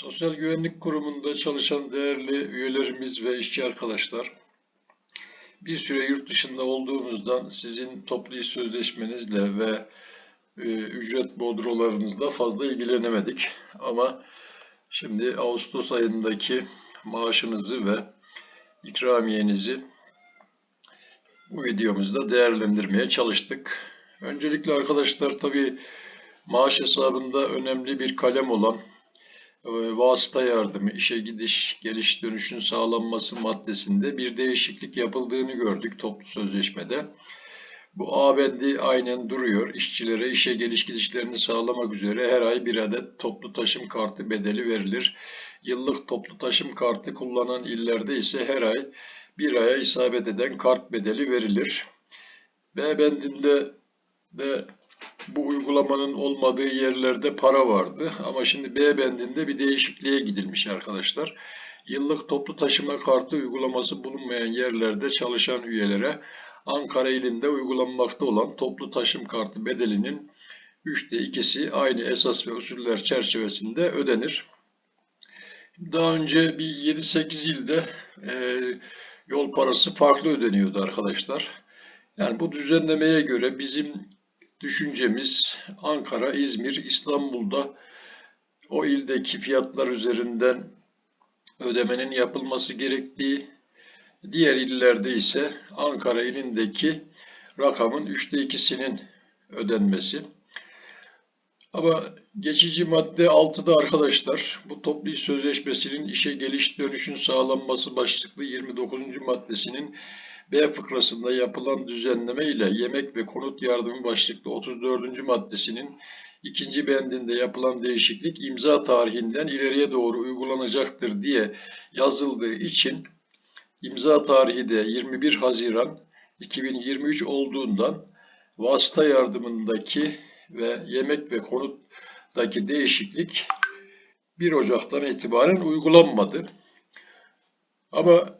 Sosyal Güvenlik Kurumu'nda çalışan değerli üyelerimiz ve işçi arkadaşlar, bir süre yurt dışında olduğumuzdan sizin toplu iş sözleşmenizle ve e, ücret bodrolarınızla fazla ilgilenemedik. Ama şimdi Ağustos ayındaki maaşınızı ve ikramiyenizi bu videomuzda değerlendirmeye çalıştık. Öncelikle arkadaşlar tabii maaş hesabında önemli bir kalem olan vasıta yardımı, işe gidiş, geliş dönüşün sağlanması maddesinde bir değişiklik yapıldığını gördük toplu sözleşmede. Bu A bendi aynen duruyor. İşçilere işe geliş gidişlerini sağlamak üzere her ay bir adet toplu taşım kartı bedeli verilir. Yıllık toplu taşım kartı kullanan illerde ise her ay bir aya isabet eden kart bedeli verilir. B bendinde de bu uygulamanın olmadığı yerlerde para vardı. Ama şimdi B bendinde bir değişikliğe gidilmiş arkadaşlar. Yıllık toplu taşıma kartı uygulaması bulunmayan yerlerde çalışan üyelere Ankara ilinde uygulanmakta olan toplu taşım kartı bedelinin üçte ikisi aynı esas ve usuller çerçevesinde ödenir. Daha önce bir 7-8 ilde e, yol parası farklı ödeniyordu arkadaşlar. Yani bu düzenlemeye göre bizim düşüncemiz Ankara, İzmir, İstanbul'da o ildeki fiyatlar üzerinden ödemenin yapılması gerektiği, diğer illerde ise Ankara ilindeki rakamın üçte ikisinin ödenmesi. Ama geçici madde 6'da arkadaşlar bu toplu iş sözleşmesinin işe geliş dönüşün sağlanması başlıklı 29. maddesinin B fıkrasında yapılan düzenleme ile yemek ve konut yardımı başlıklı 34. maddesinin ikinci bendinde yapılan değişiklik imza tarihinden ileriye doğru uygulanacaktır diye yazıldığı için imza tarihi de 21 Haziran 2023 olduğundan vasıta yardımındaki ve yemek ve konuttaki değişiklik 1 Ocak'tan itibaren uygulanmadı. Ama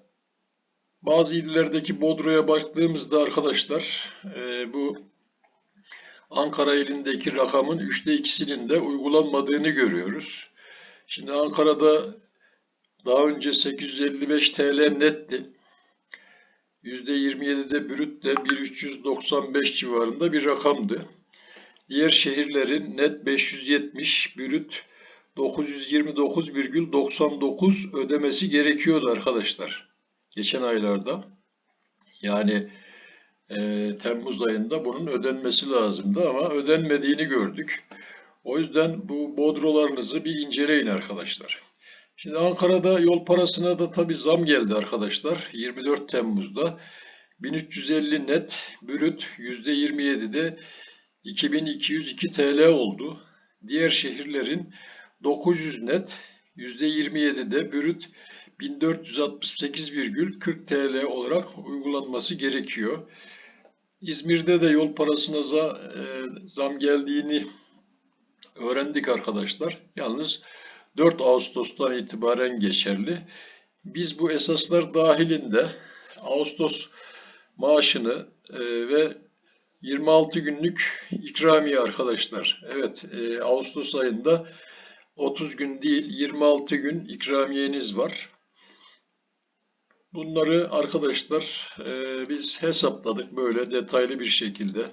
bazı illerdeki Bodro'ya baktığımızda arkadaşlar e, bu Ankara ilindeki rakamın üçte ikisinin de uygulanmadığını görüyoruz. Şimdi Ankara'da daha önce 855 TL netti. %27'de brüt de 1395 civarında bir rakamdı. Diğer şehirlerin net 570, brüt 929,99 ödemesi gerekiyordu arkadaşlar. Geçen aylarda yani e, Temmuz ayında bunun ödenmesi lazımdı ama ödenmediğini gördük. O yüzden bu bodrolarınızı bir inceleyin arkadaşlar. Şimdi Ankara'da yol parasına da tabi zam geldi arkadaşlar. 24 Temmuz'da 1350 net, brüt %27'de 2202 TL oldu. Diğer şehirlerin 900 net, %27'de brüt 1468,40 TL olarak uygulanması gerekiyor. İzmir'de de yol parasına zam geldiğini öğrendik arkadaşlar. Yalnız 4 Ağustos'tan itibaren geçerli. Biz bu esaslar dahilinde Ağustos maaşını ve 26 günlük ikramiye arkadaşlar. Evet e, Ağustos ayında 30 gün değil 26 gün ikramiyeniz var. Bunları arkadaşlar e, biz hesapladık böyle detaylı bir şekilde.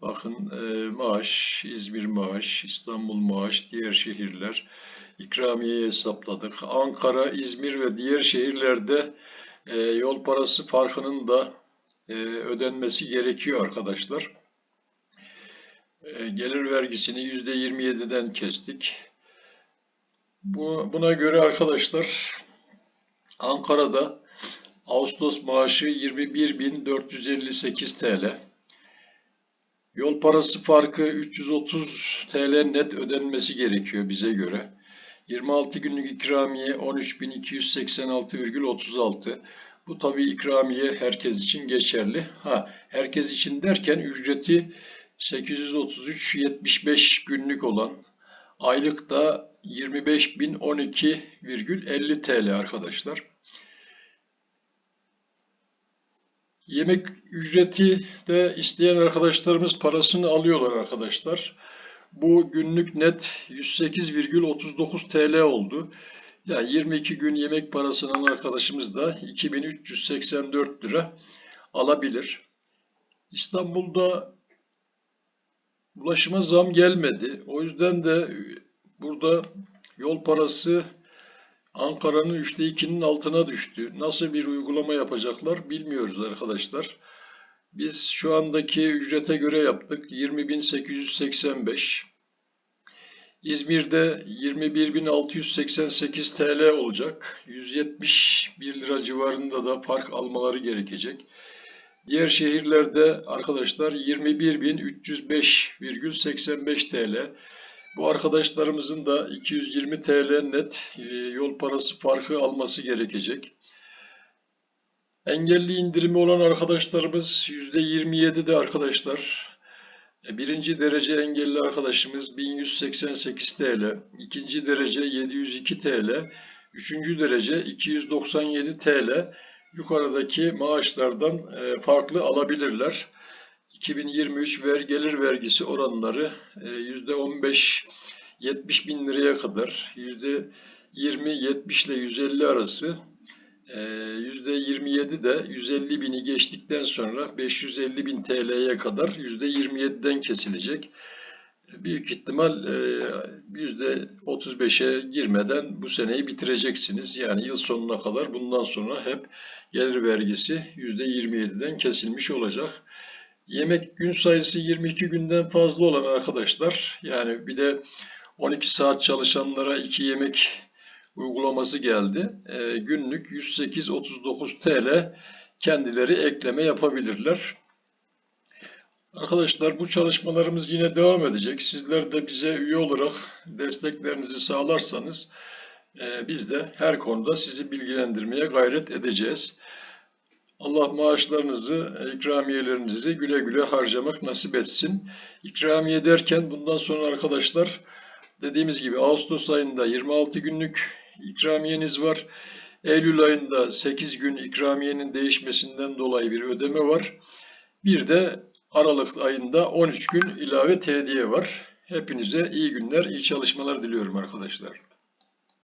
Bakın e, maaş, İzmir maaş, İstanbul maaş, diğer şehirler ikramiye hesapladık. Ankara, İzmir ve diğer şehirlerde e, yol parası farkının da e, ödenmesi gerekiyor arkadaşlar. E, gelir vergisini %27'den kestik. Bu, buna göre arkadaşlar Ankara'da Ağustos maaşı 21.458 TL. Yol parası farkı 330 TL net ödenmesi gerekiyor bize göre. 26 günlük ikramiye 13.286,36. Bu tabii ikramiye herkes için geçerli. Ha, herkes için derken ücreti 833.75 günlük olan aylık da 25.012,50 TL arkadaşlar. Yemek ücreti de isteyen arkadaşlarımız parasını alıyorlar arkadaşlar. Bu günlük net 108,39 TL oldu. Yani 22 gün yemek parası alan arkadaşımız da 2384 lira alabilir. İstanbul'da ulaşıma zam gelmedi. O yüzden de burada yol parası Ankara'nın üçte ikinin altına düştü. Nasıl bir uygulama yapacaklar bilmiyoruz arkadaşlar. Biz şu andaki ücrete göre yaptık. 20.885. İzmir'de 21.688 TL olacak. 171 lira civarında da fark almaları gerekecek. Diğer şehirlerde arkadaşlar 21.305,85 TL. Bu arkadaşlarımızın da 220 TL net e, yol parası farkı alması gerekecek. Engelli indirimi olan arkadaşlarımız %27'de arkadaşlar. E, Birinci derece engelli arkadaşımız 1188 TL, ikinci derece 702 TL, üçüncü derece 297 TL yukarıdaki maaşlardan e, farklı alabilirler. 2023 ver, gelir vergisi oranları e, %15 70 bin liraya kadar, %20 70 ile 150 arası ee, %27 de 150 bini geçtikten sonra 550 bin TL'ye kadar %27'den kesilecek. Büyük ihtimal e, %35'e girmeden bu seneyi bitireceksiniz. Yani yıl sonuna kadar bundan sonra hep gelir vergisi %27'den kesilmiş olacak. Yemek gün sayısı 22 günden fazla olan arkadaşlar yani bir de 12 saat çalışanlara 2 yemek uygulaması geldi. E, günlük 108.39 TL kendileri ekleme yapabilirler. Arkadaşlar bu çalışmalarımız yine devam edecek. Sizler de bize üye olarak desteklerinizi sağlarsanız e, biz de her konuda sizi bilgilendirmeye gayret edeceğiz. Allah maaşlarınızı, ikramiyelerinizi güle güle harcamak nasip etsin. İkramiye derken bundan sonra arkadaşlar dediğimiz gibi Ağustos ayında 26 günlük ikramiyeniz var. Eylül ayında 8 gün ikramiyenin değişmesinden dolayı bir ödeme var. Bir de Aralık ayında 13 gün ilave tediye var. Hepinize iyi günler, iyi çalışmalar diliyorum arkadaşlar.